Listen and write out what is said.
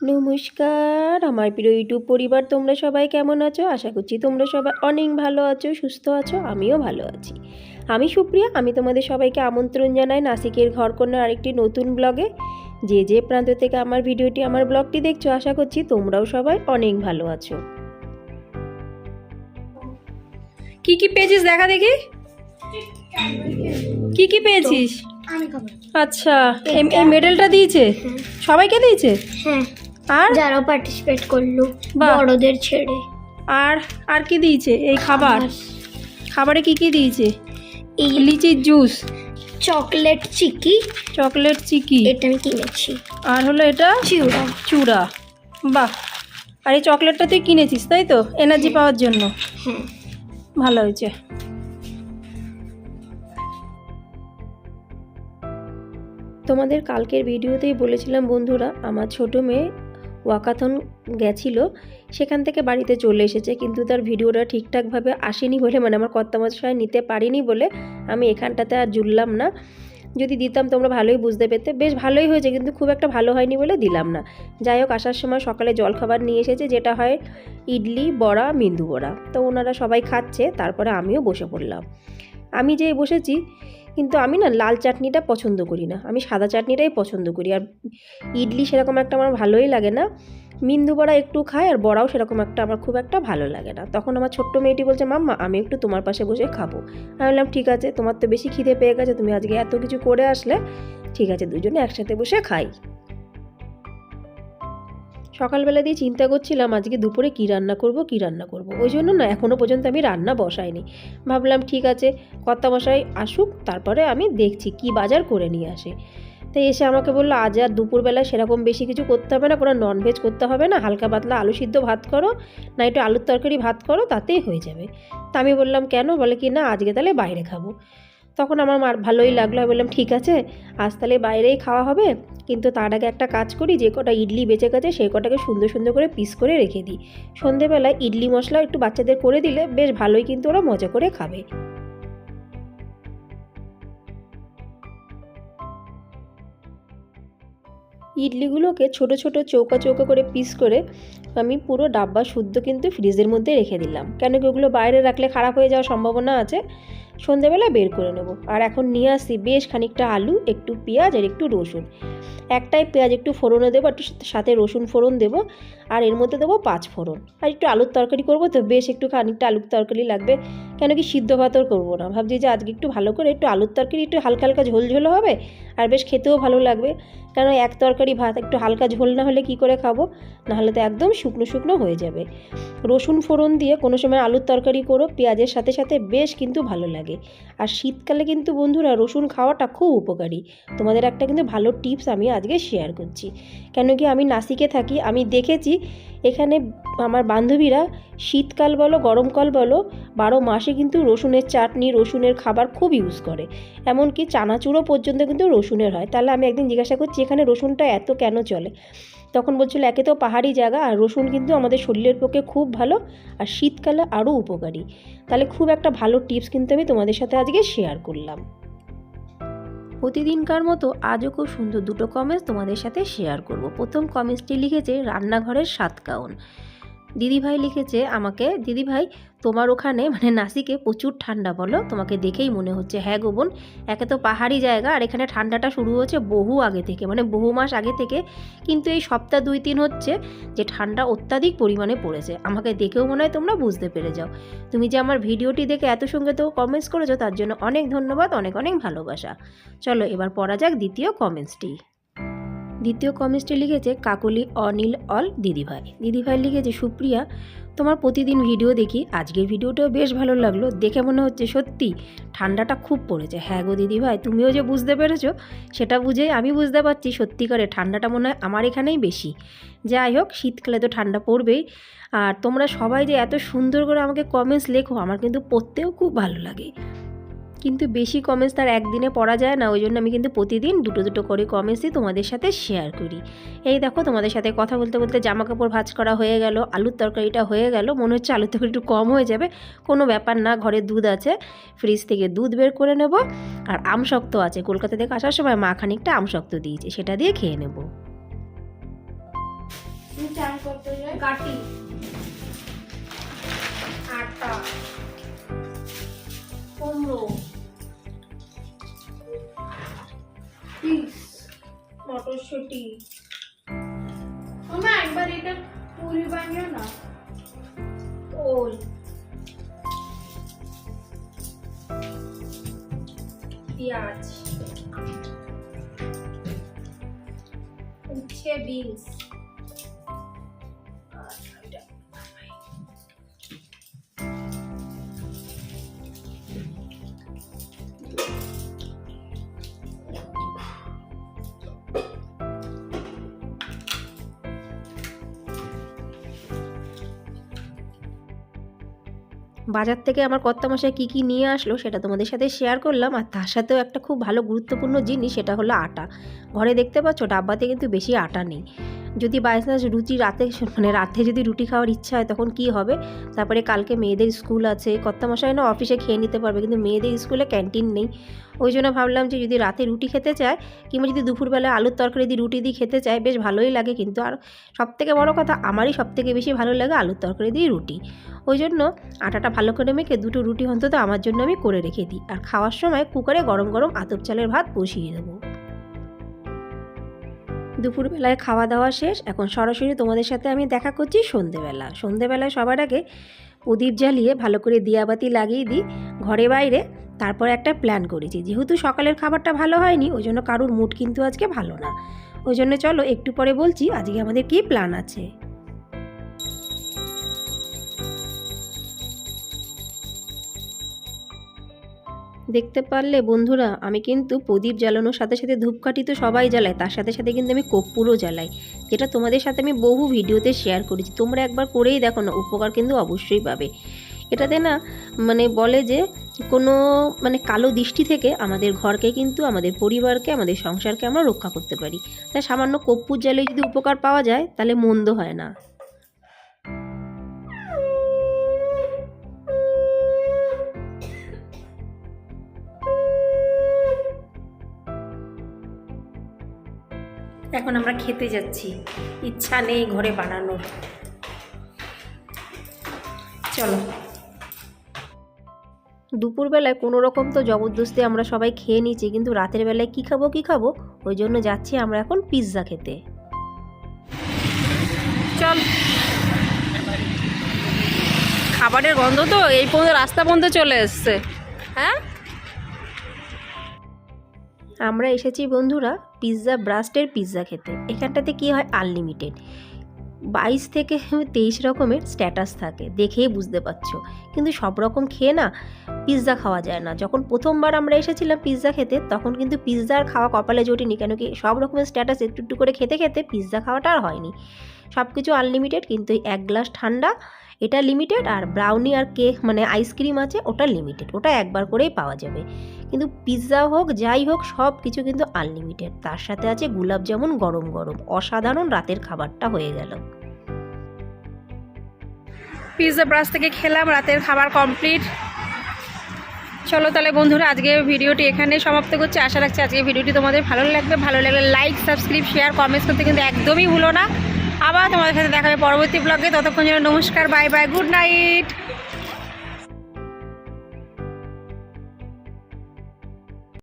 নমস্কার আমার প্রিয় ইউটিউব পরিবার তোমরা সবাই কেমন আছো? আশা করছি তোমরা সবাই অনেক ভালো আছো সুস্থ আছো আমিও ভালো আছি। আমি সুপ্রিয়া আমি তোমাদের সবাইকে আমন্ত্রণ জানাই নাসিকের ঘরকন্যার আরেকটি নতুন ব্লগে। যে যে প্রান্ত থেকে আমার ভিডিওটি আমার ব্লগটি দেখছ আশা করছি তোমরাও সবাই অনেক ভালো আছো। কি কি পেয়েছিস দেখা দেখি? কি কি পেয়েছিস? আচ্ছা এই মেডেলটা দিয়েছে? সবাইকে দিয়েছে? হ্যাঁ। আর? যারা পার্টিসিপেট করল বড়দের ছেড়ে। আর আর কি দিয়েছে এই খাবার? খাবারে। কি কি দিয়েছে? এই লিচির juice. Chocolate chikki. Chocolate chikki. এটা আমি কিনেছি। আর হলো এটা? চিউড়া। চূড়া। বাহ। আর এই চকলেটটা তুই কিনেছিস তাই তো? এনার্জি পাওয়ার জন্য। হ্যাঁ। ভালো হয়েছে। তোমাদের কালকের ভিডিওতেই বলেছিলাম বন্ধুরা আমার ছোট মেয়ে ওয়াকাথন গেছিল, সেখান থেকে বাড়িতে চলে এসেছে, কিন্তু তার ভিডিওটা ঠিকঠাকভাবে আসেনি বলে মানে আমার কর্তামশাই নিতে পারিনি বলে আমি এখানটাতে আর জুড়লাম না। যদি দিতাম তোমরা ভালোই বুঝতে পেতে। বেশ ভালোই হয়েছে, কিন্তু খুব একটা ভালো হয়নি বলে দিলাম না। যাই হোক, আসার সময় সকালে জলখাবার নিয়ে এসেছে, যেটা হয় ইডলি, বড়া, মিন্দু বড়া। তো ওনারা সবাই খাচ্ছে, তারপরে আমিও বসে পড়লাম। আমি যে বসেছি, কিন্তু আমি না লাল চাটনিটা পছন্দ করি না। আমি সাদা চাটনিটাই পছন্দ করি। আর ইডলি সেরকম একটা আমার ভালোই লাগে না। মিন্দু বড়া একটু খাই আর বড়াও সেরকম একটা আমার খুব একটা ভালো লাগে না। তখন আমার ছোট্ট মেয়েটি বলছে, মাম্মা, আমি একটু তোমার পাশে বসে খাব। আমি বললাম, ঠিক আছে, তোমার তো বেশি খিদে পেয়ে গেছে, তুমি আজকে এত কিছু করে আসলে, ঠিক আছে, দুজনে একসাথে বসে খাই। সকালবেলা দিয়ে চিন্তা করছিলাম, আজকে দুপুরে কী রান্না করব, কী রান্না করব। ওই জন্য না এখনও পর্যন্ত আমি রান্না বসাইনি। ভাবলাম ঠিক আছে, কর্তামশাই আসুক, তারপরে আমি দেখছি কি বাজার করে নিয়ে আসে। তাই এসে আমাকে বলল, আজ আর দুপুরবেলা সেরকম বেশি কিছু করতে হবে না কোনো ননভেজ করতে হবে না, হালকা পাতলা আলু সিদ্ধ ভাত করো, না একটু আলুর তরকারি ভাত করো, তাতেই হয়ে যাবে। তা আমি বললাম, কেন? বলে, কি না, আজকে তাহলে বাইরে খাব। তখন আমার মার ভালোই লাগল। আমি বললাম, ঠিক আছে, আজ তাহলে বাইরেই খাওয়া হবে। কিন্তু তার আগে একটা কাজ করি, যে কটা ইডলি বেঁচে গেছে, সেই কটাকে সুন্দর সুন্দর করে পিস করে রেখে দিই। সন্ধেবেলায় ইডলি মশলা একটু বাচ্চাদের করে দিলে বেশ ভালোই কিন্তু ওরা মজা করে খাবে। ইডলিগুলোকে ছোট ছোট চৌকা চৌকা করে পিস করে আমি পুরো ডাব্বা শুদ্ধ কিন্তু ফ্রিজের মধ্যে রেখে দিলাম। কেন কি ওগুলো বাইরে রাখলে খারাপ হয়ে যাওয়ার সম্ভাবনা আছে। সন্ধেবেলা বের করে নেব। আর এখন নিয়ে আসি বেশ খানিকটা আলু, একটু পেঁয়াজ আর একটু রসুন। একটাই পেঁয়াজ একটু ফোড়নে দেবো, একটু সাথে রসুন ফোড়ন দেবো, আর এর মধ্যে দেবো পাঁচ ফোড়ন। আর একটু আলুর তরকারি করব তো বেশ একটু খানিকটা আলুর তরকারি লাগবে, কেন কি সিদ্ধ ভাতও করব না। ভাবছি যে আজকে একটু ভালো করে একটু আলুর তরকারি একটু হালকা হালকা ঝোল ঝোল হবে, আর বেশ খেতেও ভালো লাগবে। কেন এক তরকারি ভাত, একটু হালকা ঝোল না হলে কি করে খাব? নাহলে তো একদম শুকনো শুকনো হয়ে যাবে। রসুন ফোড়ন দিয়ে কোনো সময় আলুর তরকারি করো, পেঁয়াজের সাথে সাথে বেশ কিন্তু ভালো লাগে। আর শীতকালে কিন্তু বন্ধুরা রসুন খাওয়াটা খুব উপকারী। তোমাদের একটা কিন্তু ভালো টিপস আমি আজকে শেয়ার করছি। কেন কি আমি নাসিকে থাকি, আমি দেখেছি এখানে আমার বান্ধবীরা শীতকাল বলো, গরমকাল বলো, বারো মাসে কিন্তু রসুনের চাটনি, রসুনের খাবার খুব ইউজ করে। এমনকি চানাচুরও পর্যন্ত কিন্তু রসুনের হয়। তাহলে আমি একদিন জিজ্ঞাসা করছি, এখানে রসুনটা এত কেন চলে? তখন বলছিল, একে তো পাহাড়ি জায়গা, আর রসুন কিন্তু আমাদের শরীরের পক্ষে খুব ভালো, আর শীতকালে আরও উপকারী। তাহলে খুব একটা ভালো টিপস কিন্তু আমি তোমাদের সাথে আজকে শেয়ার করলাম। প্রতিদিনকার মতো আজও খুব সুন্দর দুটো কমেন্টস তোমাদের সাথে শেয়ার করব। প্রথম কমেন্টসটি লিখেছে, রান্নাঘরের সাত কাউন দিদিভাই লিখেছে আমাকে, দিদিভাই, তোমার ওখানে মানে নাসিকে প্রচুর ঠান্ডা বলো, তোমাকে দেখেই মনে হচ্ছে। হ্যাঁ গো বোন, একে তো পাহাড়ি জায়গা আর এখানে ঠান্ডাটা শুরু হচ্ছে বহু আগে থেকে মানে বহু মাস আগে থেকে। কিন্তু এই সপ্তাহ দুই তিন হচ্ছে যে ঠান্ডা অত্যাধিক পরিমাণে পড়েছে। আমাকে দেখেও মনে হয় তোমরা বুঝতে পেরে যাও। তুমি যে আমার ভিডিওটি দেখে এত সঙ্গে তো কমেন্টস করেছ, তার জন্য অনেক ধন্যবাদ, অনেক অনেক ভালোবাসা। চলো এবার পড়া যাক দ্বিতীয় কমেন্টসটি দ্বিতীয় কমেন্টসটি লিখেছে, কাকলি, অনিল, অল, দিদিভাই। দিদিভাই লিখেছে, সুপ্রিয়া, তোমার প্রতিদিন ভিডিও দেখি, আজকের ভিডিওটাও বেশ ভালো লাগল। দেখে মনে হচ্ছে সত্যি ঠান্ডাটা খুব পড়েছে। হ্যাঁ গো দিদিভাই, তুমিও যে বুঝতে পেরেছ, সেটা বুঝে আমি বুঝতে পারছি সত্যিকারে ঠান্ডাটা মনে হয় আমার এখানেই বেশি। যাই হোক, শীতকালে তো ঠান্ডা পড়বেই। আর তোমরা সবাই যে এত সুন্দর করে আমাকে কমেন্টস লেখো, আমার কিন্তু পড়তেও খুব ভালো লাগে। কিন্তু বেশি কমেন্টস তার একদিনে পড়া যায় না ওই জন্য আমি কিন্তু প্রতিদিন দুটো দুটো করে কমেন্টসই তোমাদের সাথে শেয়ার করি। এই দেখো তোমাদের সাথে কথা বলতে বলতে জামা কাপড় ভাজ করা হয়ে গেল, আলুর তরকারিটা হয়ে গেল, মনে হচ্ছে আলুর তরকারি একটু কম হয়ে যাবে, কোনো ব্যাপার না, ঘরে দুধ আছে ফ্রিজ থেকে দুধ বের করে নেব, আর আমশক্ত আছে, কলকাতা থেকে আসার সময় মা খানিকটা আমশক্ত দিয়েছে, সেটা দিয়ে খেয়ে নেব। কুমড়ো। মটরশুঁটি মামা একবার এটা পুরি বানিও না ওল পেঁয়াজ উচ্ছে বিনস বাজার থেকে আমার কর্তামশাই কী কী নিয়ে আসলো সেটা তোমাদের সাথে শেয়ার করলাম। আর তার সাথেও একটা খুব ভালো গুরুত্বপূর্ণ জিনিস, সেটা হলো আটা। ঘরে দেখতে পাচ্ছ, ডাব্বাতে কিন্তু বেশি আটা নেই। যদি বাই চান্স রুটি রাতে মানে রাতে যদি রুটি খাওয়ার ইচ্ছা হয়, তখন কি হবে? তারপরে কালকে মেয়েদের স্কুল আছে, কর্তামশাই না অফিসে খেয়ে নিতে পারবে, কিন্তু মেয়েদের স্কুলে ক্যান্টিন নেই। ওই জন্য ভাবলাম যে যদি রাতে রুটি খেতে চায়, কিংবা যদি দুপুরবেলা আলুর তরকারি দিয়ে রুটি দিয়ে খেতে চায়, বেশ ভালোই লাগে, কিন্তু আর সবথেকে বড় কথা, আমারই সবথেকে বেশি ভালো লাগে আলুর তরকারি দিয়ে রুটি। ওই জন্য আটাটা ভালো করে মেখে দুটো রুটি অন্তত আমার জন্য আমি করে রেখে দিই। আর খাওয়ার সময় কুকারে গরম গরম আতপ চালের ভাত বসিয়ে দেবো। দুপুরবেলায় খাওয়া দাওয়া শেষ, এখন সরাসরি তোমাদের সাথে আমি দেখা করছি সন্ধেবেলা। সন্ধেবেলায় সবার আগে প্রদীপ জ্বালিয়ে ভালো করে দিয়াবাতি লাগিয়ে দিই ঘরে বাইরে, তারপর একটা প্ল্যান করেছি। যেহেতু সকালের খাবারটা ভালো হয়নি, ওই জন্য কারুর মুড কিন্তু আজকে ভালো না। ওই জন্য চলো একটু পরে বলছি, আজকে আমাদের কী প্ল্যান আছে? দেখতে পারলে বন্ধুরা, আমি কিন্তু প্রদীপ জ্বালানোর সাথে সাথে ধূপকাঠি তো সবাই জ্বালায়, তার সাথে সাথে কিন্তু আমি কর্পূরও জ্বালাই, যেটা তোমাদের সাথে আমি বহু ভিডিওতে শেয়ার করেছি। তোমরা একবার করেই দেখো না, উপকার কিন্তু অবশ্যই পাবে। এটাতে না মানে বলে যে কোনো মানে কালো দৃষ্টি থেকে আমাদের ঘরকে কিন্তু, আমাদের পরিবারকে, আমাদের সংসারকে আমরা রক্ষা করতে পারি। তাই সামান্য কর্পূর জ্বালিয়ে যদি উপকার পাওয়া যায়, তাহলে মন্দ হয় না। এখন আমরা খেতে যাচ্ছি। ইচ্ছা নেই ঘরে বানানোর। চলো। দুপুরবেলায় কোনো রকম তো জবরদস্তি আমরা সবাই খেয়ে নিয়েছি কিন্তু রাতের বেলায় কী খাব কী খাব? ওই জন্য যাচ্ছি আমরা এখন পিৎজা খেতে। চল। খাবারের গন্ধ তো এই পর্যন্ত রাস্তা পর্যন্ত চলে এসছে। হ্যাঁ? আমরা এসেছি বন্ধুরা পিৎজা ব্রাস্টের পিৎজা খেতে। এখানটাতে কি হয়? আনলিমিটেড। বাইশ থেকে তেইশ রকমের স্ট্যাটাস থাকে, দেখেই বুঝতে পারছ। কিন্তু সব রকম খেয়ে না পিৎজা খাওয়া যায় না। যখন প্রথমবার আমরা এসেছিলাম পিৎজা খেতে, তখন কিন্তু পিৎজার খাওয়া কপালে জোটেনি। কেন কি সব রকমের স্ট্যাটাস একটু একটু করে খেতে খেতে পিৎজা খাওয়াটা আর হয়নি। সব কিছু আনলিমিটেড কিন্তু এক গ্লাস ঠান্ডা, এটা লিমিটেড আর ব্রাউনি আর কেক মানে আইসক্রিম আছে, ওটা লিমিটেড ওটা একবার করেই পাওয়া যাবে। কিন্তু পিৎজা হোক, যাই হোক সব কিছু কিন্তু আনলিমিটেড তার সাথে আছে গুলাব জামুন গরম গরম, অসাধারণ রাতের খাবারটা হয়ে গেল। পিৎজা ব্রাশ থেকে খেলাম, রাতের খাবার কমপ্লিট চলো তাহলে বন্ধুরা আজকে ভিডিওটি এখানে সমাপ্ত করছি। আশা রাখছি আজকে ভিডিওটি তোমাদের ভালো লাগবে। ভালো লাগলে লাইক সাবস্ক্রাইব শেয়ার কমেন্টস করতে কিন্তু একদমই ভুলো না। আবার তোমাদের সাথে দেখা হবে পরবর্তী ব্লগে ততক্ষণ জন্য নমস্কার বাই বাই গুড নাইট